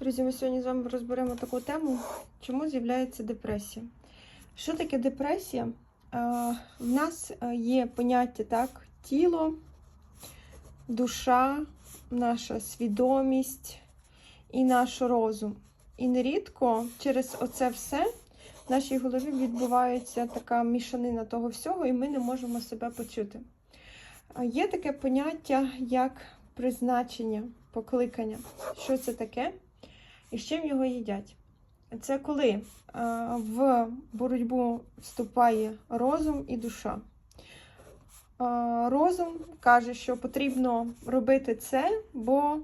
Друзі, ми сьогодні з вами розберемо таку тему, чому з'являється депресія. Що таке депресія? Е, В нас е, є поняття так, тіло, душа, наша свідомість і наш розум. І нерідко через оце все в нашій голові відбувається така мішанина того всього, і ми не можемо себе почути. Е, Є таке поняття, як призначення, покликання. Що це таке? І з чим його їдять? Це коли е, в боротьбу вступає розум і душа. Е, розум каже, що потрібно робити це, бо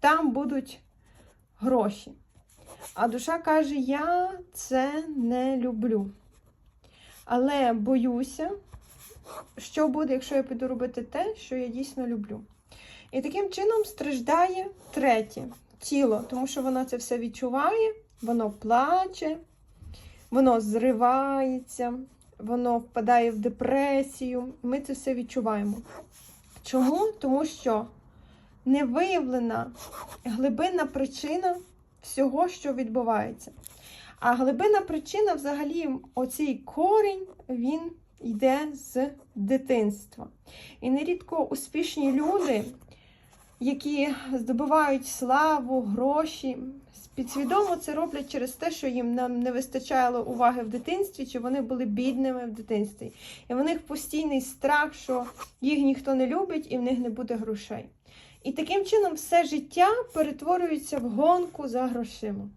там будуть гроші. А душа каже: Я це не люблю. Але боюся, що буде, якщо я піду робити те, що я дійсно люблю. І таким чином страждає третє тіло, тому що воно це все відчуває, воно плаче, воно зривається, воно впадає в депресію. Ми це все відчуваємо. Чому? Тому що не виявлена глибинна причина всього, що відбувається. А глибинна причина, взагалі, оцей корінь, він йде з дитинства. І нерідко успішні люди, які здобувають славу, гроші, підсвідомо це роблять через те, що їм нам не вистачало уваги в дитинстві, чи вони були бідними в дитинстві. І в них постійний страх, що їх ніхто не любить і в них не буде грошей. І таким чином все життя перетворюється в гонку за грошима.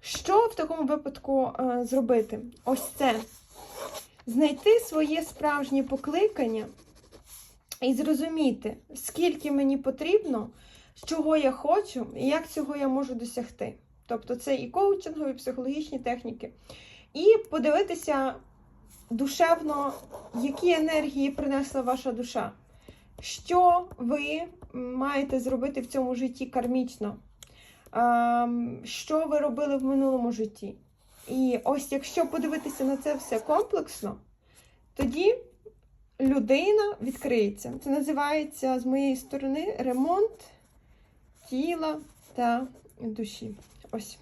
Що в такому випадку е, зробити? Ось це. Знайти своє справжнє покликання і зрозуміти, скільки мені потрібно, чого я хочу і як цього я можу досягти. Тобто це і коучингові, і психологічні техніки. І подивитися душевно, які енергії принесла ваша душа. Що ви маєте зробити в цьому житті кармічно? Ем, Що ви робили в минулому житті? І ось якщо подивитися на це все комплексно, тоді людина відкриється. Це називається з моєї сторони ремонт тіла та душі. Ось.